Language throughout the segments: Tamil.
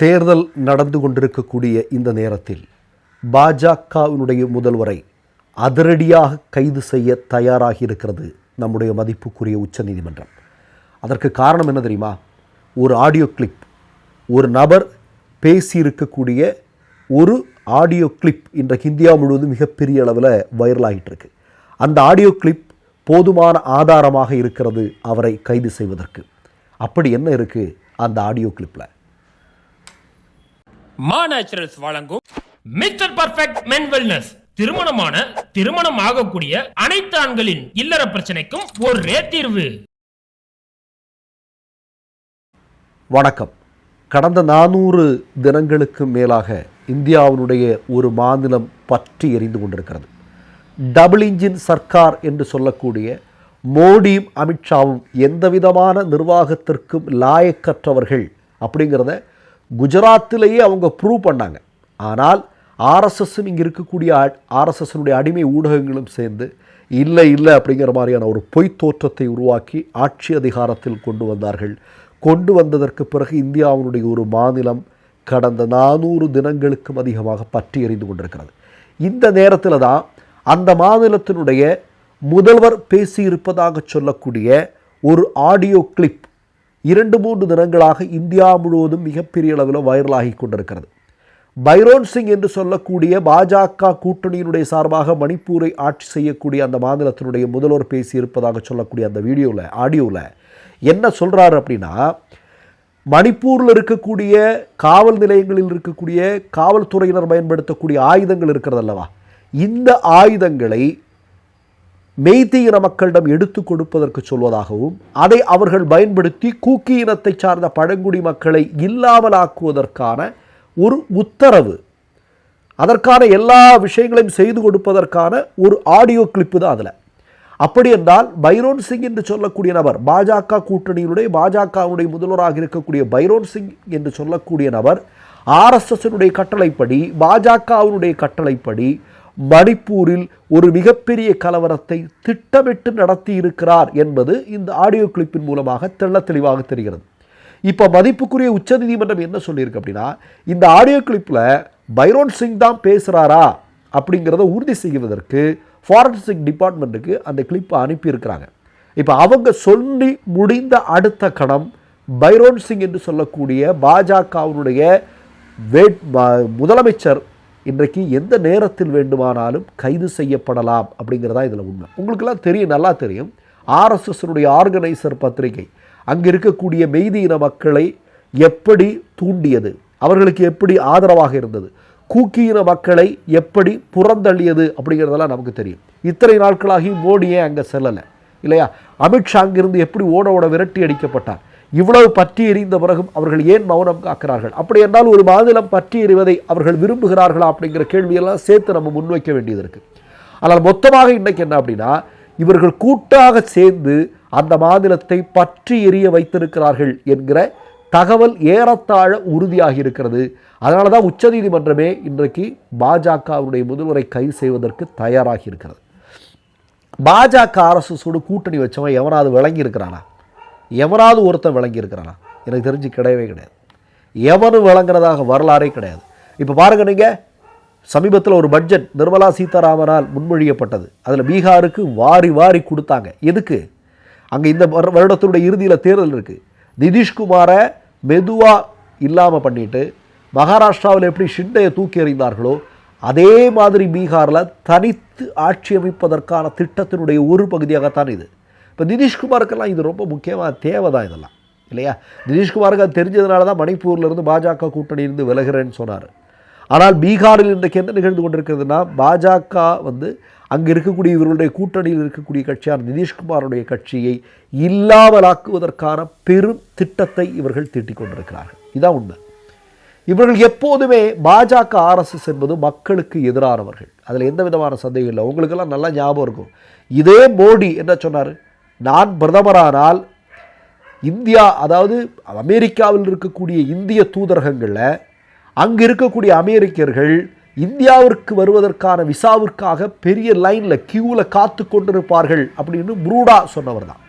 தேர்தல் நடந்து கொண்டிருக்கக்கூடிய இந்த நேரத்தில் பாஜகவினுடைய முதல்வரை அதிரடியாக கைது செய்ய தயாராகி இருக்கிறது நம்முடைய மதிப்புக்குரிய உச்சநீதிமன்றம் அதற்கு காரணம் என்ன தெரியுமா? ஒரு ஆடியோ கிளிப் ஒரு நபர் பேசியிருக்கக்கூடிய ஒரு ஆடியோ கிளிப் இன்றைக்கு இந்தியா முழுவதும் மிகப்பெரிய அளவில் வைரலாகிட்டு இருக்கு அந்த ஆடியோ கிளிப் போதுமான ஆதாரமாக இருக்கிறது அவரை கைது செய்வதற்கு. அப்படி என்ன இருக்குது அந்த ஆடியோ கிளிப்பில் மா நேச்சுரல்ஸ் வழங்கும் மிஸ்டர் பர்ஃபெக்ட் மென் வெல்னஸ். திருமணமான திருமணம் ஆகக்கூடிய அனைத்து ஆண்களின் இல்லற பிரச்சனைக்கும் ஒரே தீர்வு. வணக்கம். கடந்த நானூறு தினங்களுக்கு மேலாக இந்தியாவினுடைய ஒரு மாநிலம் பற்றி எரிந்து கொண்டிருக்கிறது. டபுள் இன்ஜின் சர்க்கார் என்று சொல்லக்கூடிய மோடியும் அமித்ஷாவும் எந்த விதமான நிர்வாகத்திற்கும் லாயக்கற்றவர்கள் அப்படிங்கிறத குஜராத்திலேயே அவங்க ப்ரூவ் பண்ணாங்க. ஆனால் ஆர்எஸ்எஸ்ஸும் இங்கே இருக்கக்கூடிய ஆர்எஸ்எஸ்னுடைய அடிமை ஊடகங்களும் சேர்ந்து இல்லை இல்லை அப்படிங்கிற மாதிரியான ஒரு பொய்த் தோற்றத்தை உருவாக்கி ஆட்சி அதிகாரத்தில் கொண்டு வந்தார்கள். கொண்டு வந்ததற்கு பிறகு இந்தியாவினுடைய ஒரு மாநிலம் கடந்த நானூறு தினங்களுக்கும் அதிகமாக பற்றி எறிந்து கொண்டிருக்கிறது. இந்த நேரத்தில் தான் அந்த மாநிலத்தினுடைய முதல்வர் பேசியிருப்பதாக சொல்லக்கூடிய ஒரு ஆடியோ கிளிப் இரண்டு மூன்று தினங்களாக இந்தியா முழுவதும் மிகப்பெரிய அளவில் வைரலாகி கொண்டிருக்கிறது. பைரோன் சிங் என்று சொல்லக்கூடிய பாஜக கூட்டணியினுடைய சார்பாக மணிப்பூரை ஆட்சி செய்யக்கூடிய அந்த மாநிலத்தினுடைய முதல்வர் பேசியிருப்பதாக சொல்லக்கூடிய அந்த வீடியோவில் ஆடியோவில் என்ன சொல்கிறாரு அப்படின்னா மணிப்பூரில் இருக்கக்கூடிய காவல் நிலையங்களில் இருக்கக்கூடிய காவல்துறையினர் பயன்படுத்தக்கூடிய ஆயுதங்கள் இருக்கிறது அல்லவா? இந்த ஆயுதங்களை மெய்தி இன மக்களிடம் எடுத்து கொடுப்பதற்கு சொல்வதாகவும் அதை அவர்கள் பயன்படுத்தி கூக்கி இனத்தை சார்ந்த பழங்குடி மக்களை இல்லாமலாக்குவதற்கான ஒரு உத்தரவு. அதற்கான எல்லா விஷயங்களையும் செய்து கொடுப்பதற்கான ஒரு ஆடியோ கிளிப்பு தான் அதில். அப்படி என்றால் பைரோன் சிங் என்று சொல்லக்கூடிய நபர் பாஜக கூட்டணியினுடைய பாஜகவுடைய முதல்வராக இருக்கக்கூடிய பைரோன் சிங் என்று சொல்லக்கூடிய நபர் ஆர்எஸ்எஸ்னுடைய கட்டளைப்படி பாஜகவினுடைய கட்டளைப்படி மணிப்பூரில் ஒரு மிகப்பெரிய கலவரத்தை திட்டமிட்டு நடத்தி இருக்கிறார் என்பது இந்த ஆடியோ கிளிப்பின் மூலமாக தெள்ள தெளிவாக தெரிகிறது. இப்போ மதிப்புக்குரிய உச்சநீதிமன்றம் என்ன சொல்லியிருக்கு அப்படின்னா இந்த ஆடியோ கிளிப்பில் பைரோன் சிங் தான் பேசுகிறாரா அப்படிங்கிறத உறுதி செய்வதற்கு ஃபாரன்சிக் டிபார்ட்மெண்ட்டுக்கு அந்த கிளிப்பை அனுப்பியிருக்கிறாங்க. இப்போ அவங்க சொல்லி முடிந்த அடுத்த கணம் பைரோன் சிங் என்று சொல்லக்கூடிய பாஜகவினுடைய வேட் முதலமைச்சர் இன்றைக்கு எந்த நேரத்தில் வேண்டுமானாலும் கைது செய்யப்படலாம் அப்படிங்கிறதா இதில் உண்மை. உங்களுக்கெல்லாம் தெரியும் நல்லா தெரியும். ஆர்எஸ்எஸ்னுடைய ஆர்கனைசர் பத்திரிகை அங்கே இருக்கக்கூடிய மெய்தியின மக்களை எப்படி தூண்டியது அவர்களுக்கு எப்படி ஆதரவாக இருந்தது கூக்கியின மக்களை எப்படி புறந்தள்ளியது அப்படிங்கிறதெல்லாம் நமக்கு தெரியும். இத்தனை நாட்களாகி மோடியே அங்கே செல்லலை இல்லையா? அமித்ஷா அங்கிருந்து எப்படி ஓட ஓட விரட்டி அடிக்கப்பட்டார்? இவ்வளவு பற்றி எறிந்த பிறகும் அவர்கள் ஏன் மௌனம் காக்கிறார்கள்? அப்படி என்றால் ஒரு மாநிலம் பற்றி எறிவதை அவர்கள் விரும்புகிறார்களா அப்படிங்கிற கேள்வியெல்லாம் சேர்த்து நம்ம முன்வைக்க வேண்டியது இருக்குது ஆனால் மொத்தமாக இன்றைக்கு என்ன அப்படின்னா இவர்கள் கூட்டாக சேர்ந்து அந்த மாநிலத்தை பற்றி எரிய வைத்திருக்கிறார்கள் என்கிற தகவல் ஏறத்தாழ உறுதியாகி இருக்கிறது. அதனால தான் உச்சநீதிமன்றமே இன்றைக்கு பாஜகவுடைய முதல்வரை கைது செய்வதற்கு தயாராகி இருக்கிறது. பாஜக சூடு கூட்டணி வச்சவன் எவனாவது விளங்கி இருக்கிறானா? எவராவது ஒருத்தன் விளங்கியிருக்கிறானா? எனக்கு தெரிஞ்சு கிடையவே கிடையாது. எவனும் விளங்குறதாக வரலாறே கிடையாது. இப்போ பாருங்க நீங்கள் சமீபத்தில் ஒரு பட்ஜெட் நிர்மலா சீதாராமனால் முன்மொழியப்பட்டது. அதில் பீகாருக்கு வாரி வாரி கொடுத்தாங்க. எதுக்கு? அங்கே இந்த வருடத்தினுடைய இறுதியில் தேர்தல் இருக்குது நிதிஷ்குமாரை மெதுவாக இல்லாமல் பண்ணிட்டு மகாராஷ்டிராவில் எப்படி ஷிண்டையை தூக்கி எறிந்தார்களோ அதே மாதிரி பீகாரில் தனித்து ஆட்சி அமைப்பதற்கான திட்டத்தினுடைய ஒரு பகுதியாகத்தான் இது. இப்போ நிதிஷ்குமாருக்கெல்லாம் இது ரொம்ப முக்கியமாக தேவை தான் இதெல்லாம் இல்லையா? நிதிஷ்குமாருக்கு அது தெரிஞ்சதுனால தான் மணிப்பூர்லேருந்து பாஜக கூட்டணியிலிருந்து விலகிறேன்னு சொன்னார். ஆனால் பீகாரில் இன்றைக்கு என்ன நிகழ்ந்து கொண்டிருக்கிறதுனா பாஜக வந்து அங்கே இருக்கக்கூடிய இவர்களுடைய கூட்டணியில் இருக்கக்கூடிய கட்சியான நிதிஷ்குமாருடைய கட்சியை இல்லாமலாக்குவதற்கான பெரும் திட்டத்தை இவர்கள் தீட்டிக் கொண்டிருக்கிறார்கள். இதான் உண்மை. இவர்கள் எப்போதுமே பாஜக ஆர்எஸ்எஸ் என்பது மக்களுக்கு எதிரானவர்கள். அதில் எந்த விதமான சந்தேகம் இல்லை. உங்களுக்கெல்லாம் நல்லா ஞாபகம் இருக்கும். இதே மோடி என்ன சொன்னார்? நான் பிரதமரானால் இந்தியா அதாவது அமெரிக்காவில் இருக்கக்கூடிய இந்திய தூதரகங்களில் அங்கே இருக்கக்கூடிய அமெரிக்கர்கள் இந்தியாவிற்கு வருவதற்கான விசாவிற்காக பெரிய லைனில் கியூவில் காத்து கொண்டிருப்பார்கள் அப்படின்னு புரூடா சொன்னவர் தான்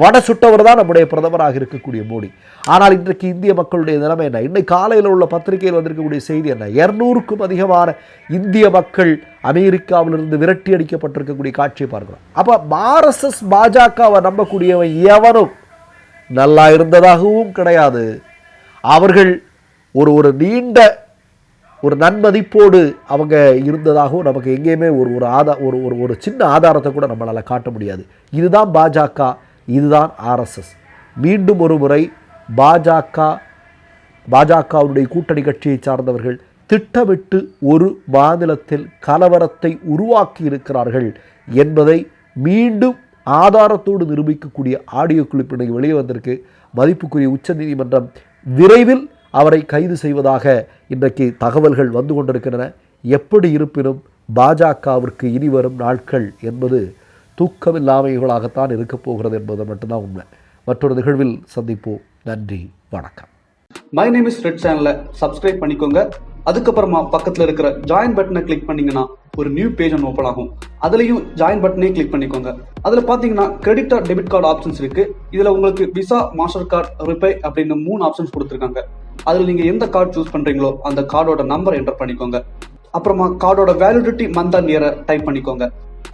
வட சுட்டவர் தான் நம்முடைய பிரதமராக இருக்கக்கூடிய மோடி. ஆனால் இன்றைக்கு இந்திய மக்களுடைய நிலைமை என்ன? இன்னைக்கு காலையில் உள்ள பத்திரிகையில் வந்திருக்கக்கூடிய செய்தி என்ன? இரநூறுக்கும் அதிகமான இந்திய மக்கள் அமெரிக்காவிலிருந்து விரட்டி அடிக்கப்பட்டிருக்கக்கூடிய காட்சியை பார்க்கிறோம். அப்போ ஆர்எஸ்எஸ் பாஜகவை நம்பக்கூடியவன் எவனும் நல்லா இருந்ததாகவும் கிடையாது. அவர்கள் ஒரு ஒரு நீண்ட ஒரு நன்மதிப்போடு அவங்க இருந்ததாகவும் நமக்கு எங்கேயுமே ஒரு ஒரு ஆதா ஒரு ஒரு ஒரு சின்ன ஆதாரத்தை கூட நம்மளால் காட்ட முடியாது. இதுதான் பாஜக இதுதான் ஆர்எஸ்எஸ். மீண்டும் ஒரு முறை பாஜக பாஜகவுடைய கூட்டணி கட்சியை சார்ந்தவர்கள் திட்டமிட்டு ஒரு மாநிலத்தில் கலவரத்தை உருவாக்கி இருக்கிறார்கள் என்பதை மீண்டும் ஆதாரத்தோடு நிரூபிக்கக்கூடிய ஆடியோ கிளிப் வெளியே வந்திருக்கு. மதிப்புக்குரிய உச்சநீதிமன்றம் விரைவில் அவரை கைது செய்வதாக இன்றைக்கு தகவல்கள் வந்து கொண்டிருக்கின்றன. எப்படி இருப்பினும் பாஜகவிற்கு இனி வரும் நாட்கள் என்பது தூக்கமில்லாமைகளாகத்தான் இருக்கப் போகிறது என்பது மட்டும்தான் உண்மை. மற்றொரு நிகழ்வில் சந்திப்போம். நன்றி வணக்கம். மை நேம் இஸ் ரெட் சேனலை சப்ஸ்கிரைப் பண்ணிக்கோங்க. அதுக்கப்புறமா பக்கத்தில் இருக்கிற ஜாயின் பட்டனை கிளிக் பண்ணீங்கன்னா ஒரு நியூ பேஜ் ஒன்று ஓப்பன் ஆகும். அதுலேயும் ஜாயின் பட்டனே கிளிக் பண்ணிக்கோங்க. அதில் பார்த்தீங்கன்னா credit or debit card options இருக்கு. இதில் உங்களுக்கு விசா மாஸ்டர் கார்டு ரிப்பே அப்படின்னு மூணு ஆப்ஷன்ஸ் கொடுத்துருக்காங்க. அதில் நீங்கள் எந்த கார்டு சூஸ் பண்ணுறீங்களோ அந்த கார்டோட நம்பர் என்டர் பண்ணிக்கோங்க. அப்புறமா கார்டோட வேலிடிட்டி மந்த் அண்ட் இயரை டைப் பண்ணிக்கோங்க.